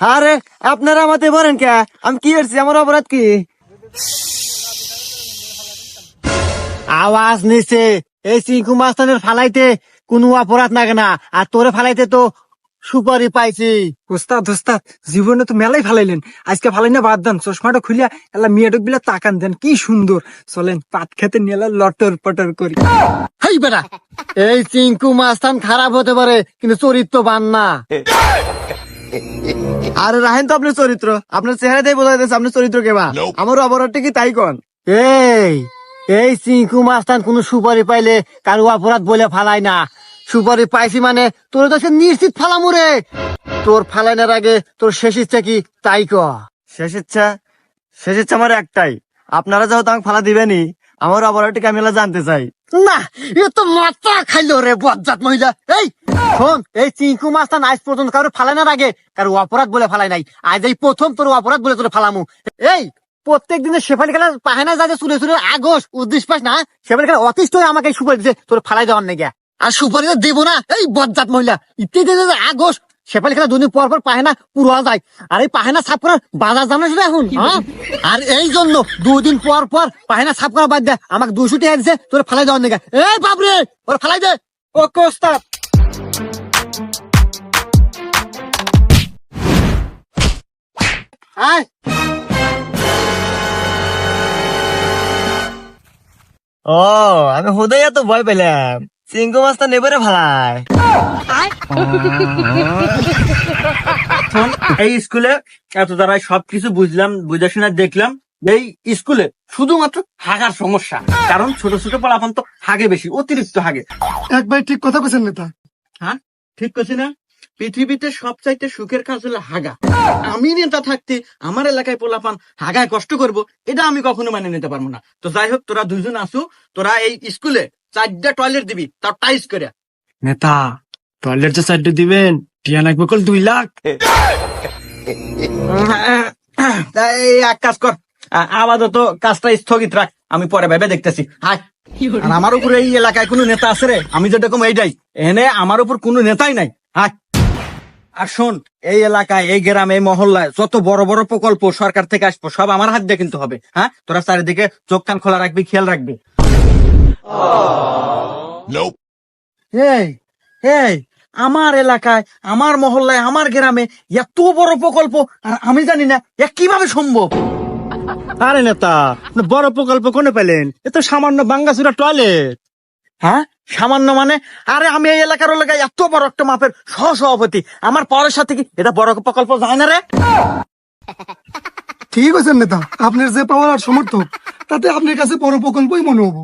আরে আপনারা আমাতে বলেন কে? আমি কি করছি? আমার অপরাধ কি? আওয়াজ নিছে। এই চিঙ্কু মাস্তানের ফালাইতে কোনো অপরাধ লাগে না। আর তোরে ফালাইতে তো সুপারি পাইছি। উস্তাদ উস্তাদ জীবনে তো মেলাই ফালাইলেন। আজকে ফালাই না বাদ দেন। চশমাটা খুলিয়া এলা মেয়েটক বিলা তাকান দেন। কি সুন্দর। চলেন পাট খেতে নিয়ে লটর পটর করি। হেই বেটা এই চিঙ্কু মাস্তান খারাপ হতে পারে কিন্তু চরিত্র বান না। আরে রাহেন তো আপনার চরিত্র। আপনার চেহারাতেই বোঝা যাচ্ছে আপনার চরিত্র কেবা। আমার অপরাধটা কি তাই কন। এই এই চিঙ্কু মাস্তান কোন সুপারি পাইলে কারও অপরাধ বলে ফালাই না। সুপারি পাইছি মানে তোর তো সে নিশ্চিত ফালামু রে। তোর ফালাইনার আগে তোর শেষ ইচ্ছা কি তাই ক। শেষ ইচ্ছা? শেষ ইচ্ছা আমার একটাই। আপনারা যেহেতু আমাকে ফালা দিবেনি আমার অপরাধটিকে আমি জানতে চাই। না, এ তো খাইলো রে বজ্জাত মহিলা। এই, শোন, এই চিঙ্কু মাস্তান আজ পর্যন্ত কারও কারও অপরাধ বলে ফালাই নাই। আজ এই প্রথম তোর অপরাধ বলে তোর ফালামু। এই, প্রত্যেক দিনে শেফালি খেলার পাহানা যাতে চুলে চুলে আগস উদ্দেশ্য পাস না, শেফালি খেলা অতিষ্ঠ আমাকে সুপারি দিছে, তোর ফালাই দেওয়ার নেগে আর সুপারি তো দেবো না, এই বজ্জাত মহিলা ইত্যাদি আগস শেফালি খেলা দুদিন পর পর পাহেনা পুরো যায়। আর এই পাহেনা সাফ করার বাজার জানিস না এখন? হ্যাঁ? আর এই জন্য দুদিন পর পর পাহেনা সাফ করা বাদ দে। আমাকে দুশো টাকা দিছে তোর ফালাই দেওয়ার নেগে এই বাবরে ওর ফালাই দে। ওকে উস্তাদ আয়। ও আমি হুদয় এত ভয় পেলাম। চিঙ্কু মাছটা নেবরে ভালাই এই স্কুলে এত দ্বারা সবকিছু বুঝলাম বুঝাশোনা দেখলাম এই স্কুলে শুধুমাত্র হাগার সমস্যা। কারণ ছোট ছোট পলাপান তো হাগে বেশি অতিরিক্ত হাগে। একবার ঠিক কথা বলছেন নেতা। হ্যাঁ? ঠিক করছি না? পৃথিবীতে সবচাইতে সুখের কাজ হলো হাগা। আমি নেতা থাকতে আমার এলাকায় পোলাপান হাগায় কষ্ট করব এটা আমি কখনো মানে নিতে পারব না। তো যাই হোক তোরা দুইজন আসু তোরা এই স্কুলে চারটা টয়লেট দিবি তাও টাইস করে। নেতা টয়লেট যে সাইডে দিবেন টিয়া লাগবে কল দুই লাখ। এই এক কাজ কর আপাতত কাজটা স্থগিত রাখ আমি পরে ভেবে দেখতেছি। হাই আর আমার উপর এই এলাকায় কোনো নেতা আছে রে? আমি যেরকম এইটাই এনে আমার উপর কোনো নেতাই নাই। হাই। আর শোন এই এলাকায় এই গ্রামে এই মহল্লায় যত বড় বড় প্রকল্প সরকার থেকে আসব সব আমার হাত দিয়ে কিন্তু হবে হ্যাঁ? তোরা চারিদিকে চোখ কান খোলা রাখবি খেয়াল রাখবি। এই এই আমার এলাকায় আমার মহল্লায় আমার গ্রামে এত বড় প্রকল্প আর আমি জানি না এ কীভাবে সম্ভব। আরে নেতা বড় প্রকল্প কোনে পেলেন? এ তো সামান্য বাঙ্গাসুরা টয়লেট। হ্যাঁ? সামান্য মানে আরে আমি এই এলাকার এলাকায় এত বড় একটা মাপের সহ সভাপতি আমার পরের সাথে কি এটা বড় প্রকল্প যায় না রে? ঠিক আছে নেতা আপনার যে পাওয়ার আর সমর্থক তাতে আপনার কাছে বড় প্রকল্পই মনে হব।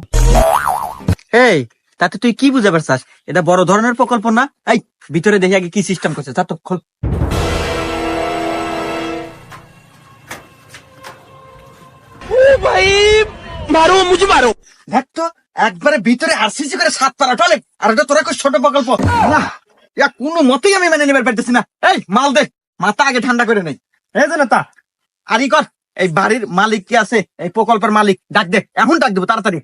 এই তাতে তুই কি বুঝে পারছাস এটা বড় ধরনের প্রকল্প না? এই ভিতরে দেখি আগে কি সিস্টেম করছে তা তো খোল। ভাই মারো মুঝে মারো। দেখ তো। একবারে ভিতরে আরসিসি করে সাত পারা টলে আর এটা তোরা ছোট প্রকল্প? না ইয়া কোনো মতেই আমি মেনে নিবার পারতেছি না। এই মাল দে মাথা আগে ঠান্ডা করে নেই। এই যে নেতা আরই কর এই বাড়ির মালিক কি আছে? এই প্রকল্পের মালিক ডাক দে এখন ডাক দেবো তাড়াতাড়ি।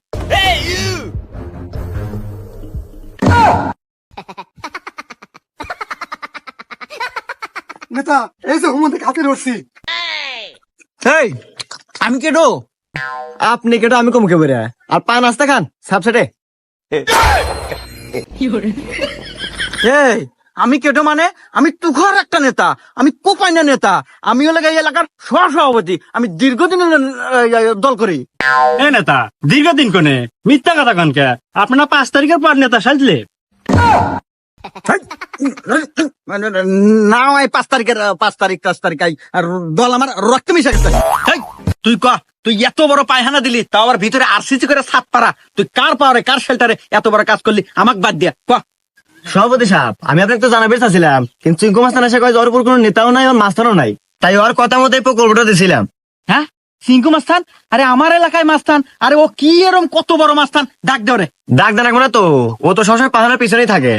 নেতা এই যে হুমন্তে হাতে রসি এই আমি কেডো আপনি কেটো আমি কমকে বেরে আর পান আসতে খান সাবসেটে এই আমি কেটো মানে আমি তুখার একটা নেতা আমি কোপাইনা নেতা আমি হলে এই এলাকার সহ সভাপতি আমি দীর্ঘদিন দল করি। এ নেতা দীর্ঘদিন কোনে? মিথ্যা কথা কনকে আপনারা পাঁচ তারিখের পর নেতা সাজলে। মানে না পাঁচ তারিখের পাঁচ তারিখ পাঁচ তারিখ আর দল আমার রক্ত মিশে গেছে। তুই ক? তুই এত বড় পায়খানা দিলি তাও আবার ভিতরে আরসিসি করে সাত পারা তুই কার পাওয়ারে কার শেল্টারে এত বড় কাজ করলি? আমাকে বাদ দিয়া ক? সভাপতি সাহেব আমি আপনাকে তো জানাবে চাচ্ছিলাম কিন্তু চিঙ্কু মাস্তান এসে কয় ওর উপর কোনো নেতাও নাই ওর মাস্তানও নাই। তাই ওর কথা মতো এই প্রকল্পটা দিছিলাম। হ্যাঁ? সিংকু মাস্তান? আরে আমার এলাকায় মাস্তান। আরে ও কি এরম কত বড় মাস্তান? ডাক দেওয়া রে। ডাক দেন রাখব না তো। ও তো সবসময় পাহাড়ের পিছনেই থাকে।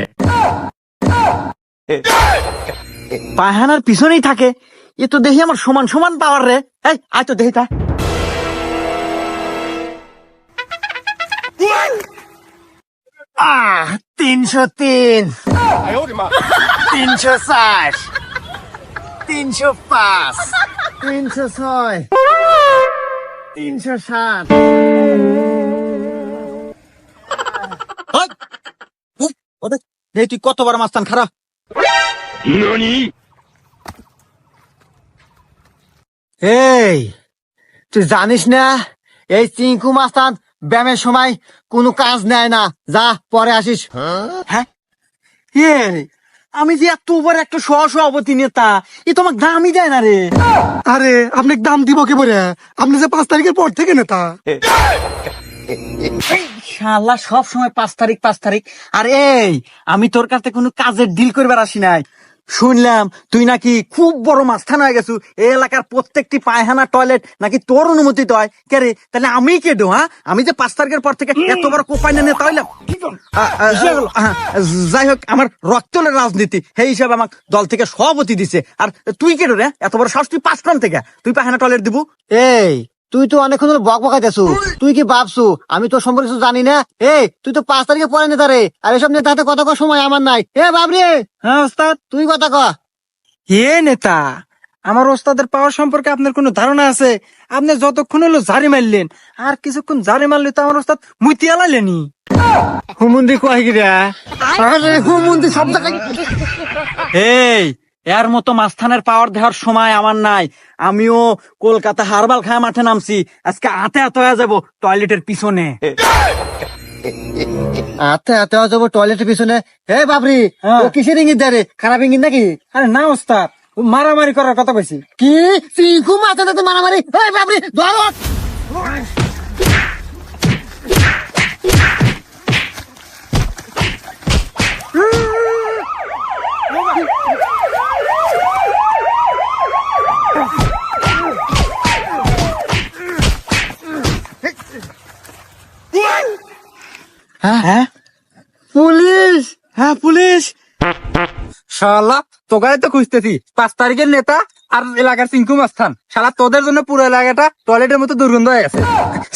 পায়খানার পিছনেই থাকে? এ তো দেখি আমার সমান সমান পাওয়ার রে। এই আয় তো দেখি তা। তিনশো তিন। তিনশো ষাট। তিনশো পাঁচ। তিনশো ছয়। তিনশো সাত। তুই কতবার মাস্তান খারা। এই তুই জানিস না এই চিঙ্কু মাস্তান ব্যায়ামের সময় কোনো কাজ নেয় না। যা পরে আসিস। এ আমি যে এত বড় একটা সহ সভাপতি নেতা এ তোমাকে দামই দেয় না রে। আরে আপনি দাম দিব কি বলে আপনি যে পাঁচ তারিখের পর থেকে নেতা। শালা সব সময় পাঁচ তারিখ পাঁচ তারিখ। আর এই আমি তোর কাছে কোনো কাজের ডিল করবার আসি নাই। শুনলাম তুই নাকি খুব বড় মাস্থান হয়ে গেছু। এই এলাকার প্রত্যেকটি পায়খানা টয়লেট নাকি তোর অনুমতিতে হয় কে রে? তাহলে আমি কে ডো হ্যাঁ? আমি যে পাঁচ তারিখের পর থেকে এত বড় কোপাইনে নেতা হইলাম আ, যাই হোক আমার রক্তলের রাজনীতি সেই হিসাবে আমাকে দল থেকে সভাপতি দিছে। আর তুই কে রে এত বড় সাহস তুই পাঁচ থেকে। তুই পায়খানা টয়লেট দিব। এই তুই তো অনেকক্ষণ ধরে বক বকাইতেছু। তুই কি ভাবছু? আমি তোর সম্পর্কে কিছু জানি না? এই তুই তো পাঁচ তারিখে পরে নেতা রে আর এসব নেতা হাতে কত সময় আমার নাই। এ বাবরে! হ্যাঁ ওস্তাদ। তুই কথা ক। হে নেতা আমার ওস্তাদের পাওয়ার সম্পর্কে আপনার কোনো ধারণা আছে? আপনি যতক্ষণ হলো জারি মারলেন আর কিছুক্ষণ জারি মারলে তো আমার ওস্তাদ মুইতি আলাইলেনি হুমুন্দি কয় কি রে আরে হুমুন্দি সব জায়গায় এই এর মতো মাস্থানের পাওয়ার দেওয়ার সময় আমার নাই। আমিও কলকাতা হারবাল খায় মাঠে নামছি। আজকে হাতে হয়ে যাব টয়লেটের পিছনে। আতে আতে যাব টয়লেটের পিছনে। হে বাবরি হ্যাঁ। ও কিসের ইঙ্গিত দেয় রে? খারাপ ইঙ্গিত নাকি? আরে না ওস্তাদ। মারামারি করার কথা কইছি। কি? চিঙ্কু মাথা তো মারামারি? এই বাবরি ধরো হ্যাঁ? পুলিশ! হ্যাঁ পুলিশ! শালা তোকে তো খুঁজতেছি। পাঁচ তারিখের নেতা আর এলাকার চিঙ্কু মাস্থান শালা তোদের জন্য পুরো এলাকাটা টয়লেটের মতো দুর্গন্ধ হয়ে গেছে।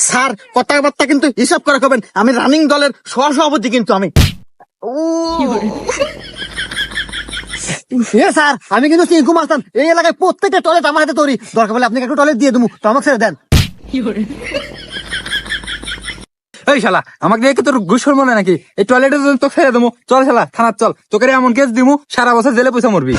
স্যার কথাবার্তা কিন্তু হিসাব করা করবেন। আমি রানিং দলের সহসভাপতি কিন্তু আমি। স্যার আমি কিন্তু চিঙ্কু মাস্তান। এই এলাকায় প্রত্যেকটা টয়লেট আমার হাতে তৈরি। দরকার বলে আপনি একটু টয়লেট দিয়ে দেবো। তো আমাকে ছেড়ে দেন। এই শালা, আমাকে দেখে তোর গুসর মনে নাকি? এই টয়লেটে তো ফেলে দেবো। চল শালা থানার চল। তোকে এমন কেস দিমু, সারা বছর জেলে পয়সা মরবি।